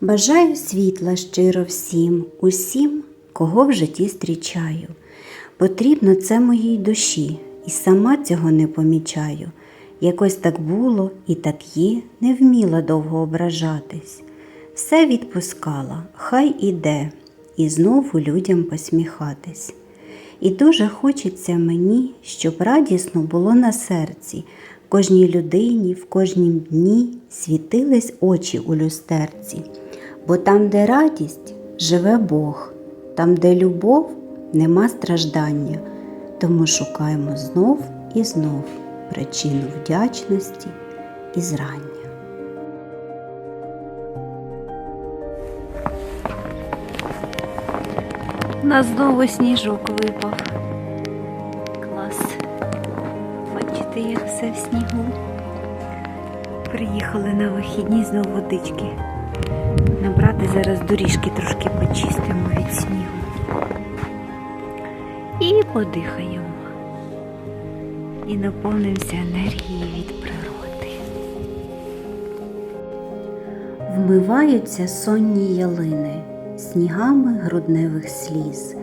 Бажаю світла щиро всім, усім, кого в житті зустрічаю. Потрібно це моїй душі, і сама цього не помічаю. Якось так було і так є, не вміла довго ображатись. Все відпускала, хай іде, і знову людям посміхатись. І дуже хочеться мені, щоб радісно було на серці, кожній людині, в кожнім дні світились очі у люстерці. Бо там, де радість, живе Бог, там, де любов, нема страждання, тому шукаємо знов і знов причину вдячності і зрання. Нас знову сніжок випав. Клас. Бачите, як все в снігу. Приїхали на вихідні знову водички. Набрати зараз доріжки трошки почистимо від снігу. І подихаємо. І наповнимося енергією від природи. Вмиваються сонні ялини снігами грудневих сліз,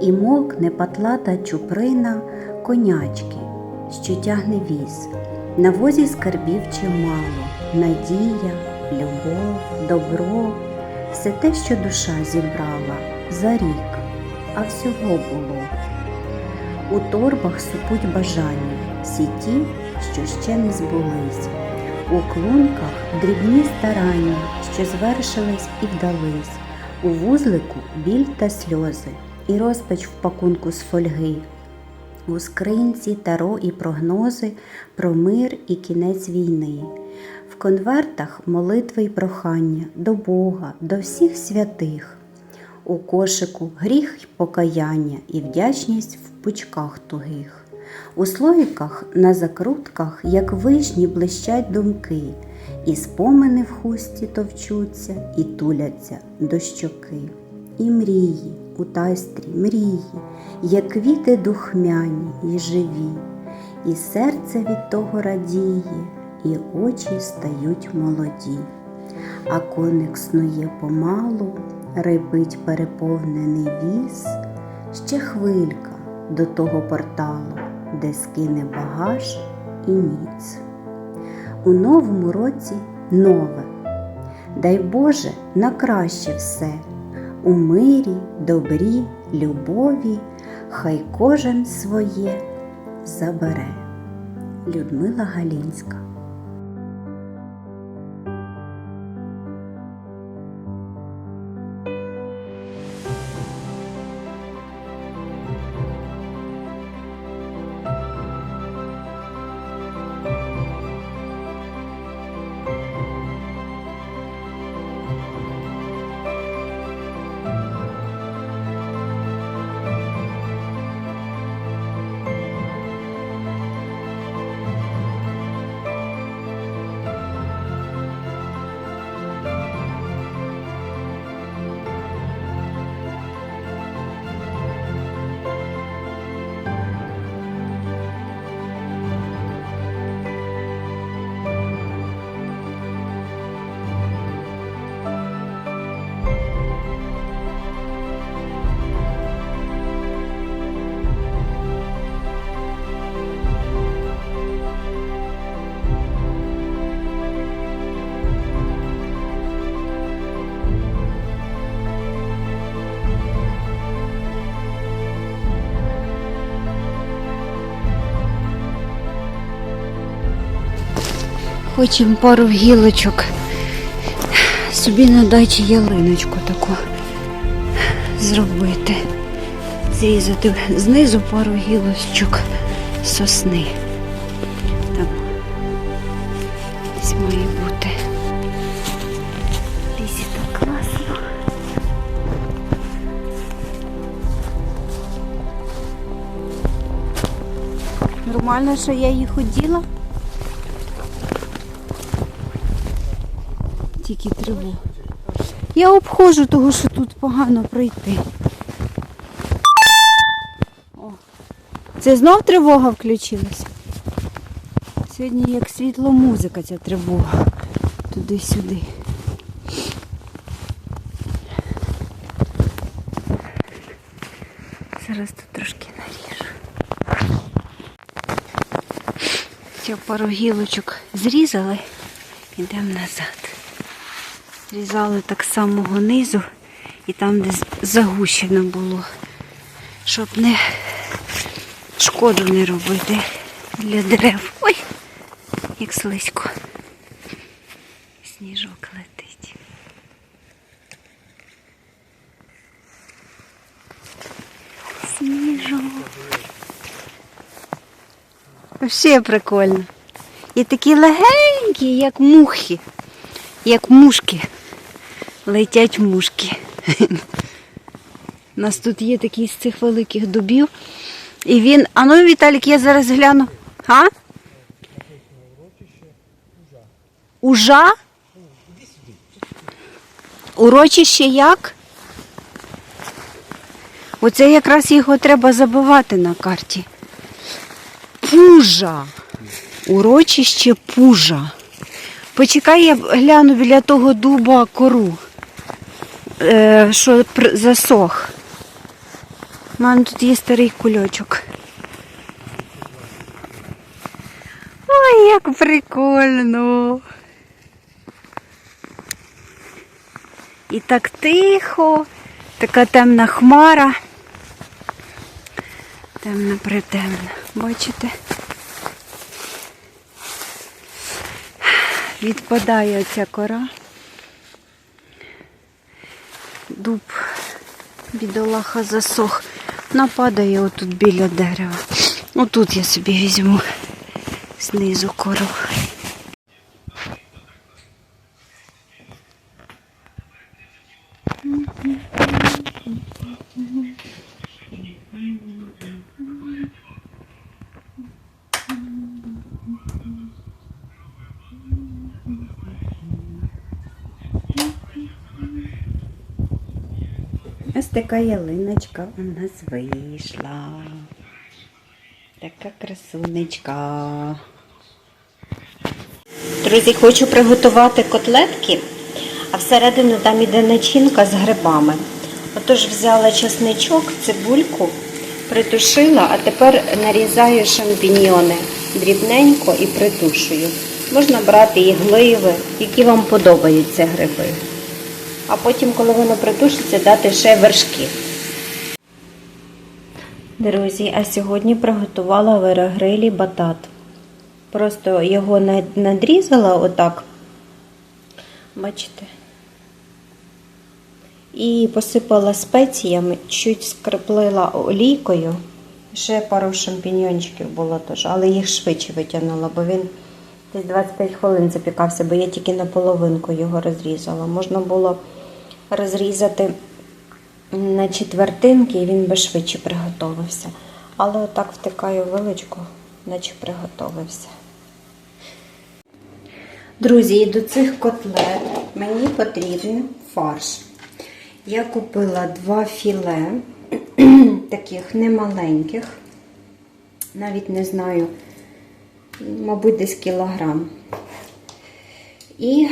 і мокне патлата чуприна конячки, що тягне віз. На возі скарбів чимало, надія, любов, добро, все те, що душа зібрала за рік, а всього було. У торбах супуть бажання, всі ті, що ще не збулись. У клунках дрібні старання, що звершились і вдались. У вузлику біль та сльози, і розпач в пакунку з фольги. У скринці таро і прогнози про мир і кінець війни. Конвертах молитви й прохання до Бога, до всіх святих. У кошику гріх й покаяння і вдячність в пучках тугих. У слоїках на закрутках, як вишні, блищать думки, і спомини в хусті товчуться і туляться до щоки. І мрії у тайстрі мрії, як квіти духмяні й живі, і серце від того радіє, і очі стають молоді. А коник снує помалу, рибить переповнений віз, ще хвилька до того порталу, де скине багаж і ніц. У новому році нове. Дай Боже на краще все, у мирі, добрі, любові, хай кожен своє забере. Людмила Галінська Хочемо пару гілочок. Собі на дачі ялиночку таку зробити. Зрізати знизу пару гілочок сосни. Там десь має бути. Лісі так класно. Нормально, що я їх оділа? тільки тривог. Я обходжу, того, що тут погано пройти. О, Це знов тривога включилася. Сьогодні як світло музика ця тривога. Туди-сюди. Зараз тут трошки наріжу. Ця пару гілочок зрізали, йдемо назад. Зрізали так самого низу і там, де загущено було, щоб не шкоду не робити для дерев. Ой, як слизько. Сніжок летить. Сніжок. Вообще прикольно. І такі легенькі, як мухи, як мушки. Летять мушки. У нас тут є такий з цих великих дубів. І він. А ну, Віталік, я зараз гляну. А? Ужа? Урочище як? Оце якраз його треба забивати на карті. Пужа. Урочище пужа. Почекай, я гляну біля того дуба кору, що засох. У мене тут є старий кульочок. Ой, як прикольно. І так тихо, така темна хмара. Темна притемна. Бачите? Відпадає оця кора. Дуб, бідолаха засох. Нападає отут біля дерева. Отут я собі візьму знизу кору. Така ялиночка у нас вийшла. Така красунечка. Друзі, хочу приготувати котлетки, а всередину там іде начинка з грибами. Отож взяла чесничок, цибульку, притушила, а тепер нарізаю шампіньйони дрібненько і притушую. Можна брати і гливи, які вам подобаються гриби. А потім, коли воно притушиться, дати ще вершки. Друзі, а сьогодні приготувала в аерогрилі батат. Просто його надрізала отак. Бачите? І посипала спеціями, чуть скреплила олійкою. Ще пару шампіньйончиків було теж, але їх швидше витягнула, бо він десь 25 хвилин запікався, бо я тільки на половинку його розрізала. Можна було розрізати на четвертинки, і він би швидше приготовився. Але отак втикаю вилочку, наче приготовився. Друзі, і до цих котлет мені потрібен фарш. Я купила два філе, таких немаленьких, навіть не знаю, мабуть, десь кілограм. І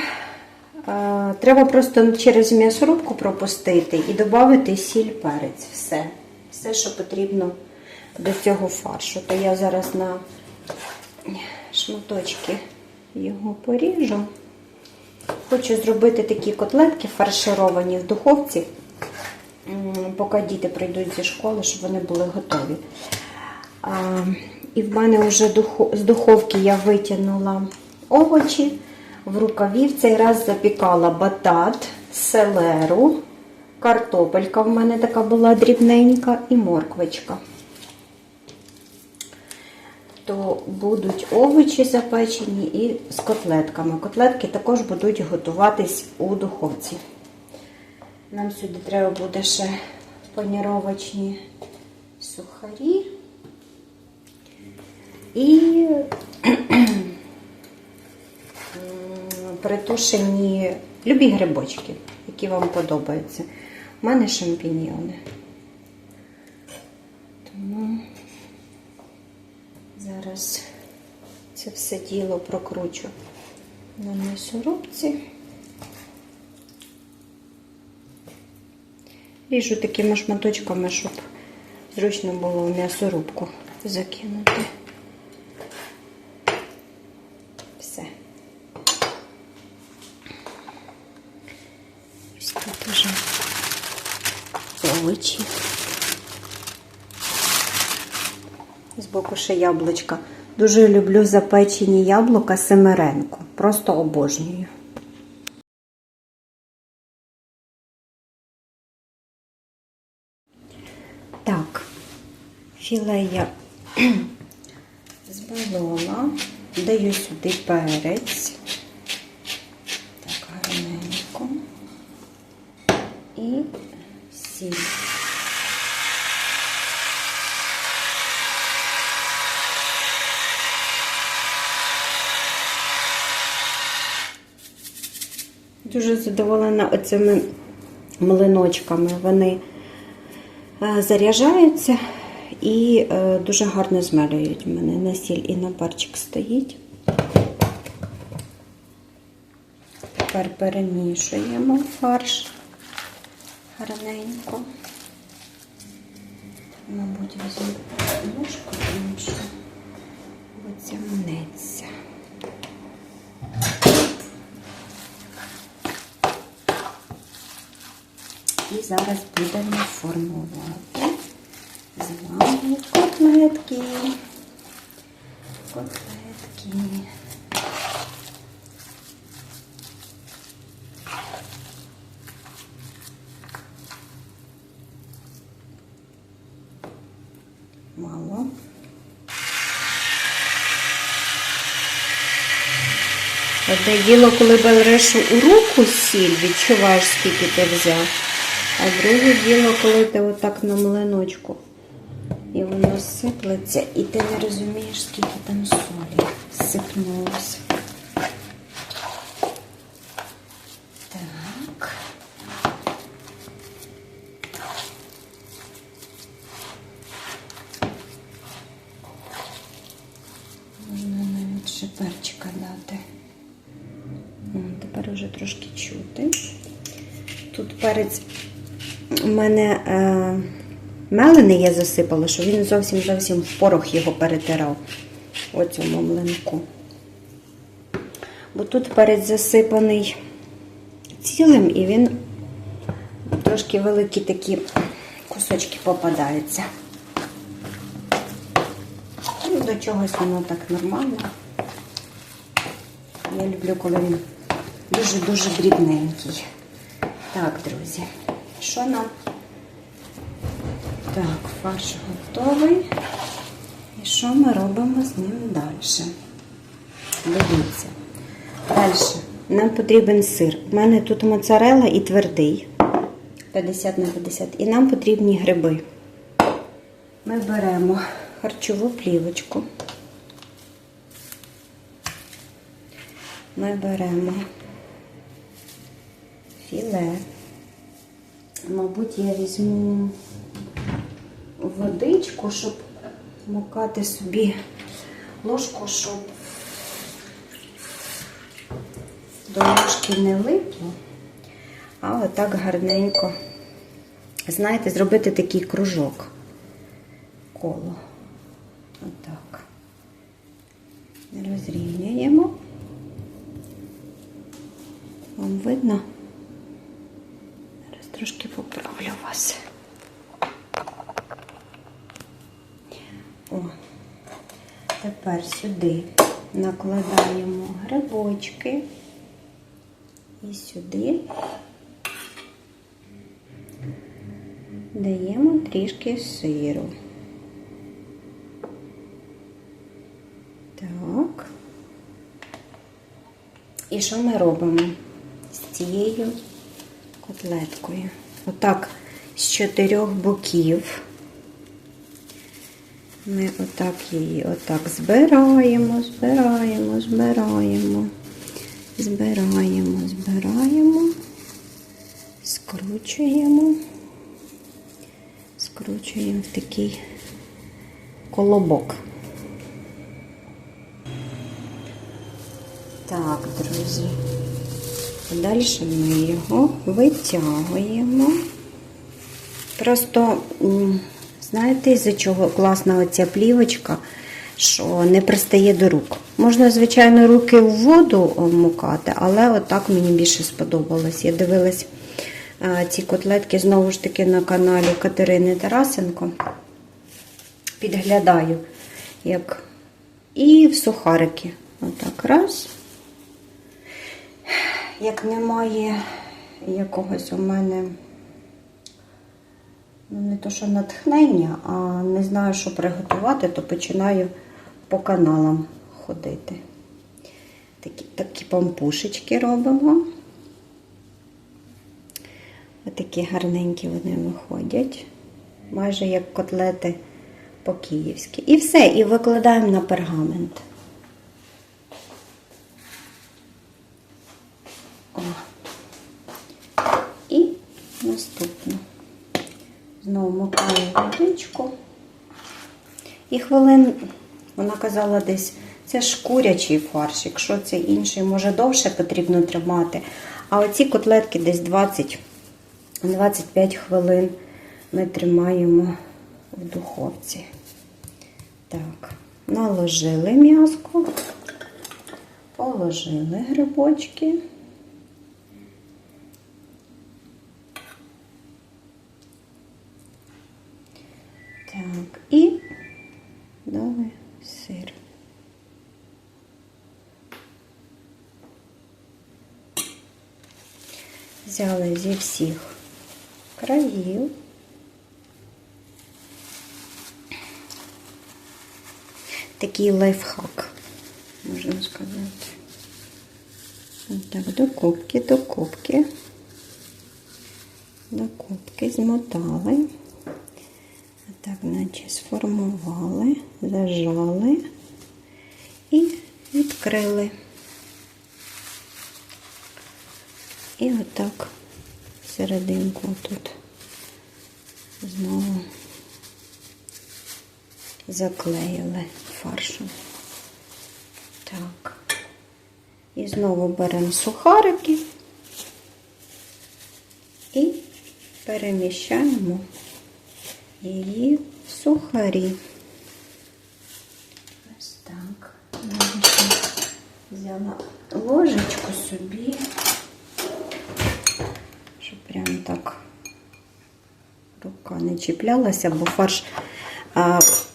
треба просто через м'ясорубку пропустити і додати сіль перець. Все. Все, що потрібно до цього фаршу. То я зараз на шматочки його поріжу. Хочу зробити такі котлетки фаршировані в духовці, поки діти прийдуть зі школи, щоб вони були готові. І в мене вже з духовки я витягнула овочі. В рукаві в цей раз запікала батат, селеру, картопелька в мене така була дрібненька і морквочка. То будуть овочі запечені і з котлетками. Котлетки також будуть готуватись у духовці. Нам сюди треба буде ще паніровочні сухарі і притушені любі грибочки, які вам подобаються. У мене шампіньйони. Тому зараз це все діло прокручу на м'ясорубці. Ріжу такими шматочками, щоб зручно було в м'ясорубку закинути. Все. Ось тут уже овочі. Збоку ще яблучка. Дуже люблю запечені яблука семеренко. Просто обожнюю. Так, філе я збалила, даю сюди перець. Так, гарненько. І сіль. Дуже задоволена оцими млиночками. Вони е, заряджаються і е, дуже гарно змелюють. У мене на сіль і на перчик стоїть. Тепер перемішуємо фарш гарненько. Мабуть, візьму ложку, тому що мнеться. І зараз будемо формувати з вами котлетки. Котлетки. Мало. Одне діло, коли береш у руку сіль, відчуваєш, скільки ти взяв. А друге діло, коли ти отак на млиночку. І воно сиплеться, і ти не розумієш, скільки там солі сипнулося. Так. Можна навіть ще перчика дати. О, тепер вже трошки чути. Тут перець у мене е, мелений я засипала, що він зовсім зовсім в порох його перетирав у цьому млинку. Бо тут перець засипаний цілим і він трошки великі такі кусочки попадаються. Ну, До чогось воно так нормально. Я люблю, коли він дуже-дуже дрібненький. Так, друзі, що нам? Так, фарш готовий. І що ми робимо з ним далі? Дивіться. Далі нам потрібен сир. У мене тут моцарела і твердий. 50 на 50. І нам потрібні гриби. Ми беремо харчову плівочку. Ми беремо філе. Мабуть, я візьму водичку, щоб мукати собі ложку, щоб до ложки не липло, а отак гарненько, знаєте, зробити такий кружок коло. Отак. Розрівнюємо. Вам видно? Зараз трошки поправлю вас. О, тепер сюди накладаємо грибочки і сюди даємо трішки сиру. Так. І що ми робимо з цією котлеткою? Отак з чотирьох боків. Ми отак її отак збираємо, збираємо, збираємо, збираємо, збираємо, скручуємо, скручуємо в такий колобок. Так, друзі. Далі ми його витягуємо. Просто Знаєте, із-за чого класна оця плівочка, що не пристає до рук. Можна, звичайно, руки в воду вмукати, але отак мені більше сподобалось. Я дивилась ці котлетки знову ж таки на каналі Катерини Тарасенко. Підглядаю, як і в сухарики. Отак раз. Як немає якогось у мене, ну не то що натхнення, а не знаю, що приготувати, то починаю по каналам ходити. Такі, такі пампушечки робимо. Отакі гарненькі вони виходять. Майже як котлети по-київськи. І все, і викладаємо на пергамент. О. І наступну. Знову макаю водичку. І хвилин, вона казала десь, це ж курячий фарш. Якщо це інший, може довше потрібно тримати. А оці котлетки десь 20 25 хвилин ми тримаємо в духовці. Так, наложили м'язко, положили грибочки. Так, і дали сир. Взяли зі всіх країв. Такий лайфхак, можна сказати. Так, до кубки, до кубки. До кубки змотали. Так, наче сформували, зажали і відкрили. І отак серединку тут знову заклеїли фаршем. Так. І знову беремо сухарики і переміщаємо в сухарі. Ось так. Взяла ложечку собі, щоб прям так рука не чіплялася, бо фарш,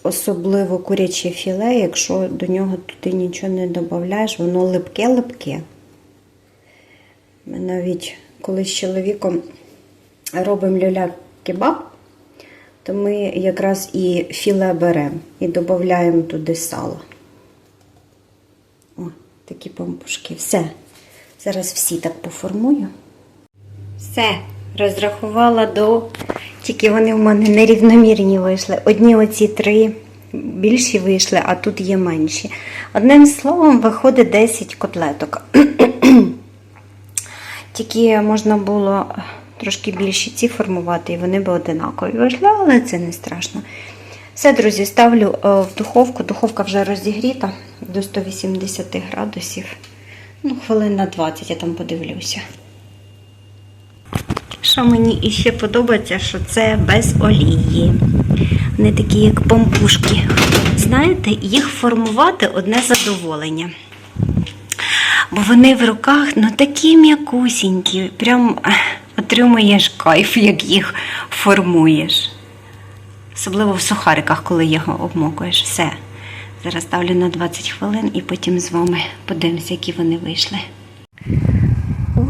особливо куряче філе, якщо до нього туди нічого не додаєш, воно липке-липке. Ми навіть коли з чоловіком робимо люля-кебаб, то ми якраз і філе беремо і додаємо туди сало. О, такі пампушки. Все. Зараз всі так поформую. Все, розрахувала до. Тільки вони в мене нерівномірні вийшли. Одні оці три більші вийшли, а тут є менші. Одним словом, виходить 10 котлеток. Тільки можна було трошки більші ці формувати, і вони б одинакові вийшли, але це не страшно. Все, друзі, ставлю е, в духовку. Духовка вже розігріта до 180 градусів. Ну, хвилин на 20 я там подивлюся. Що мені іще подобається, що це без олії. Вони такі, як пампушки. Знаєте, їх формувати одне задоволення. Бо вони в руках ну такі м'якусінькі, прям отримуєш кайф, як їх формуєш. Особливо в сухариках, коли його обмокуєш. Все. Зараз ставлю на 20 хвилин і потім з вами подивимося, які вони вийшли.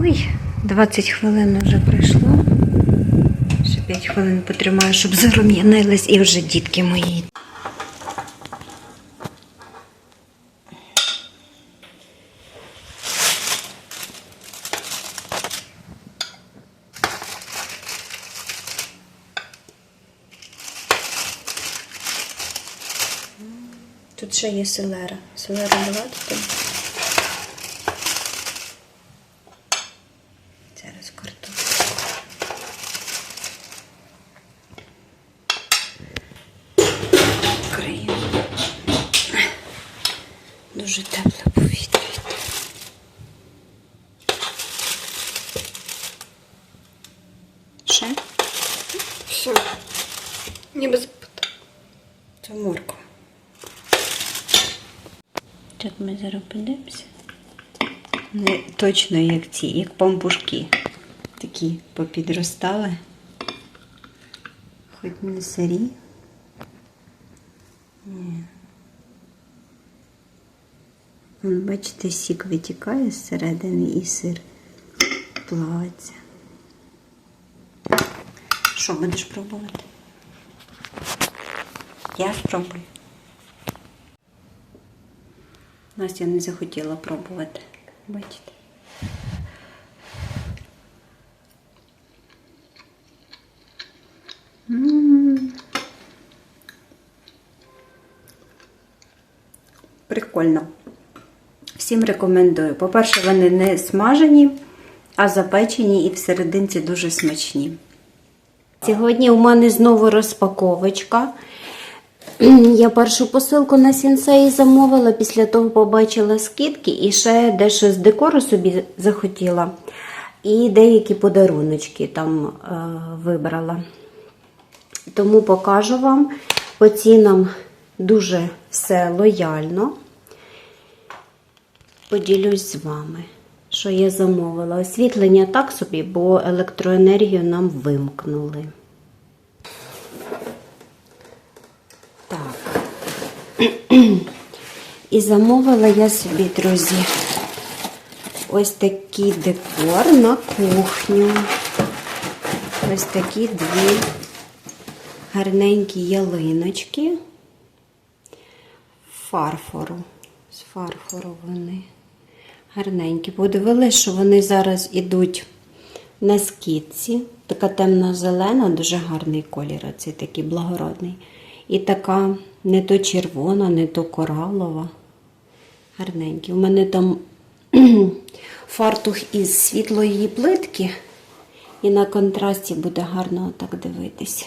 Ой, 20 хвилин вже пройшло. Ще 5 хвилин потримаю, щоб зарум'янились і вже дітки мої. Тут ще є селера. Селера була тут. Зараз картоплю. Україна. Дуже тепле повітря. йде. Ще? Все. Ніби запитав. Це морква. Так ми зараз подивимося. Не точно як ці, як пампушки. Такі попідростали. Хоч не сирі. Ні. Бачите, сік витікає зсередини і сир плавиться. Що будеш пробувати? Я спробую. Настя не захотіла пробувати. Бачите? Прикольно. Всім рекомендую. По-перше, вони не смажені, а запечені і всерединці дуже смачні. Сьогодні у мене знову розпаковочка. Я першу посилку на сінсеї замовила, після того побачила скидки і ще дещо з декору собі захотіла. І деякі подаруночки там е, вибрала. Тому покажу вам по цінам дуже все лояльно. Поділюсь з вами, що я замовила. Освітлення так собі, бо електроенергію нам вимкнули. Так. І замовила я собі, друзі, ось такий декор на кухню. Ось такі дві гарненькі ялиночки фарфору. З фарфору вони гарненькі. Подивилися, що вони зараз ідуть на скидці. Така темно-зелена, дуже гарний колір, оцей такий благородний. І така не то червона, не то коралова. Гарненькі. У мене там фартух із світлої плитки, і на контрасті буде гарно так дивитись.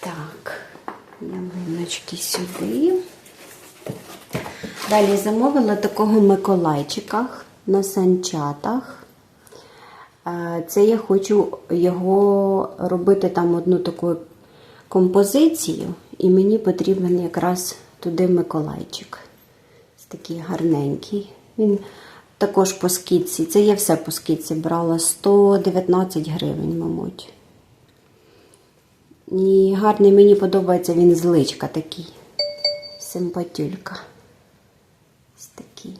Так, ялиночки сюди. Далі замовила такого Миколайчика на санчатах. Е, Це я хочу його робити там одну таку композицію, і мені потрібен якраз туди Миколайчик. Такий гарненький. Він також по скидці. Це я все по скидці брала 119 гривень, мабуть. І гарний мені подобається він з личка такий. Симпатюлька. Ось такий.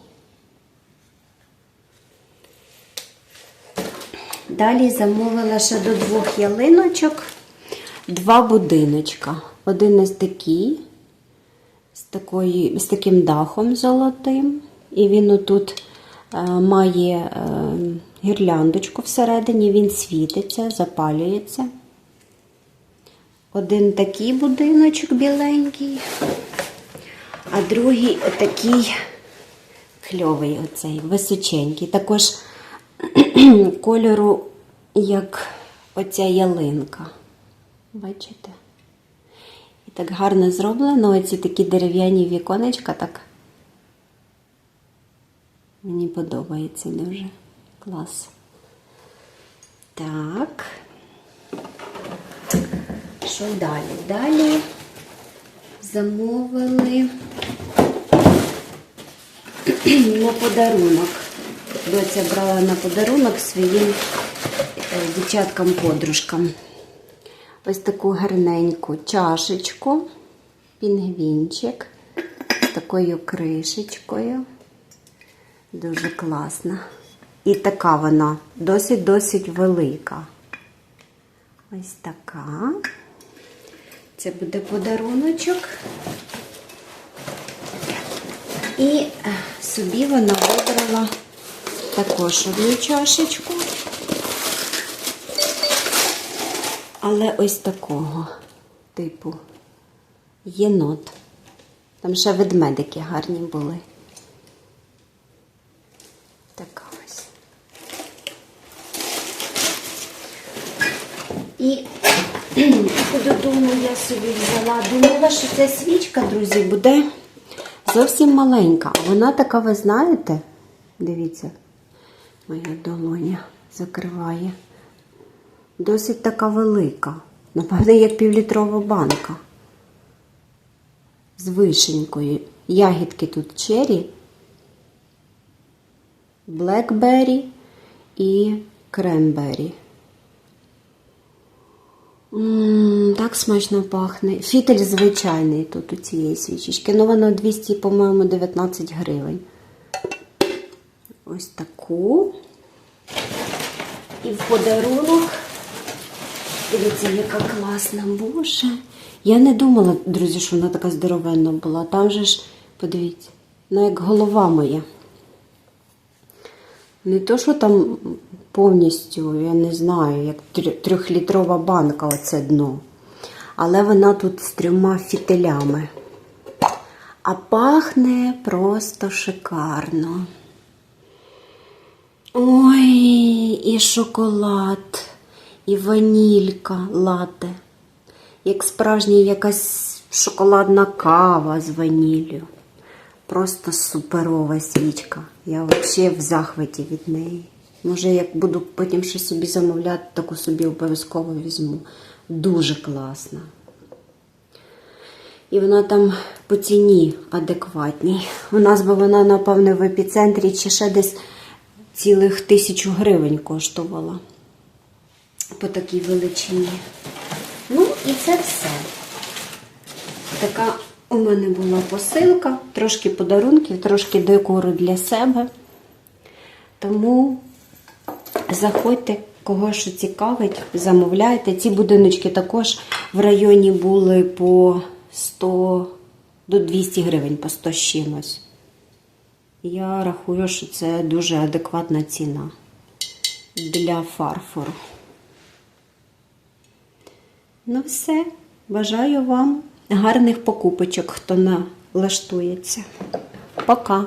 Далі замовила ще до двох ялиночок два будиночка. Один ось такий, з, такої, з таким дахом золотим. І він отут е, має е, гірляндочку всередині, він світиться, запалюється. Один такий будиночок біленький, а другий отакий кльовий, оцей, височенький. Також кольору, як оця ялинка. Бачите? І так гарно зроблено. Оці такі дерев'яні віконечка, так. Мені подобається дуже. Клас. Так. Що далі? Далі замовили на подарунок. Доця брала на подарунок своїм дівчаткам-подружкам. Ось таку гарненьку чашечку, пінгвінчик з такою кришечкою. Дуже класна. І така вона досить-досить велика. Ось така. Це буде подаруночок. І е, собі вона вибрала також одну чашечку. Але ось такого типу єнот. Там ще ведмедики гарні були. Така ось. І додому я собі взяла. Думала, що ця свічка, друзі, буде зовсім маленька. А вона така, ви знаєте, дивіться, моя долоня закриває. Досить така велика. Напевно, як півлітрова банка. з вишенькою. Ягідки тут чері, блекбері і крембері. М, Так смачно пахне. Фітель звичайний тут у цієї свічечки. Ну, воно 200, по-моєму, 19 гривень. Ось таку. І в подарунок. Дивіться, яка класна, боже. Я не думала, друзі, що вона така здоровенна була. Там же ж, подивіться, ну як голова моя. Не то, що там повністю, я не знаю, як трьохлітрова банка оце дно. Але вона тут з трьома фітилями. А пахне просто шикарно. Ой, і шоколад, і ванілька лате. Як справжня якась шоколадна кава з ваніллю. Просто суперова свічка. Я взагалі в захваті від неї. Може, як буду потім щось собі замовляти, таку собі обов'язково візьму. Дуже класна. І вона там по ціні адекватній. У нас би вона, напевне, в епіцентрі чи ще десь цілих тисячу гривень коштувала по такій величині. Ну і це все. Така у мене була посилка, трошки подарунків, трошки декору для себе. Тому заходьте, кого що цікавить, замовляйте. Ці будиночки також в районі були по 100 до 200 гривень, по 100 з чимось. Я рахую, що це дуже адекватна ціна для фарфору. Ну, все, бажаю вам гарних покупочок, хто налаштується. Пока!